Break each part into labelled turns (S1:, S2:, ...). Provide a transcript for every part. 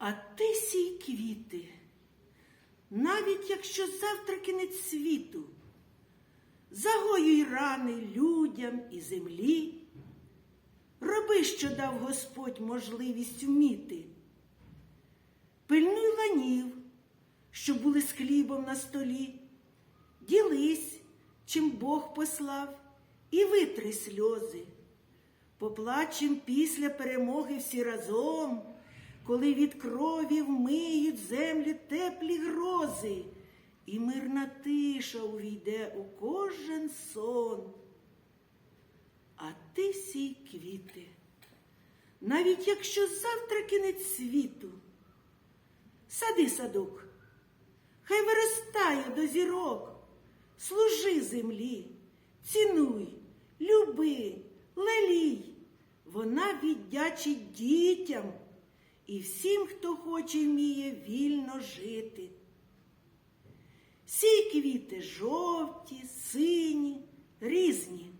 S1: А ти сій квіти, навіть якщо завтра кінець світу, загоюй рани людям і землі, роби, що дав Господь можливість вміти. Пильнуй ланів, що були з хлібом на столі, ділись, чим Бог послав, і витри сльози. Поплачем після перемоги всі разом, коли від крові вмиють землі теплі грози, і мирна тиша увійде у кожен сон. А ти сій квіти, навіть якщо завтра кінець світу, сади садок, хай виростає до зірок, служи землі, цінуй, люби, лелій, вона віддячить дітям і всім, хто хоче вміє вільно жити. Сій квіти жовті, сині, різні,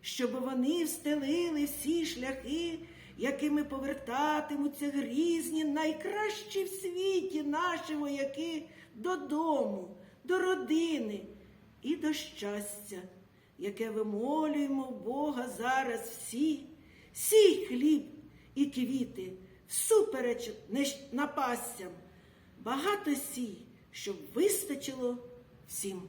S1: щоб вони встелили всі шляхи, якими повертатимуться грізні, найкращі в світі наші вояки додому, до родини і до щастя, яке вимолюємо в Бога зараз всі, сій хліб і квіти, всупереч напастям, багато сій, щоб вистачило всім.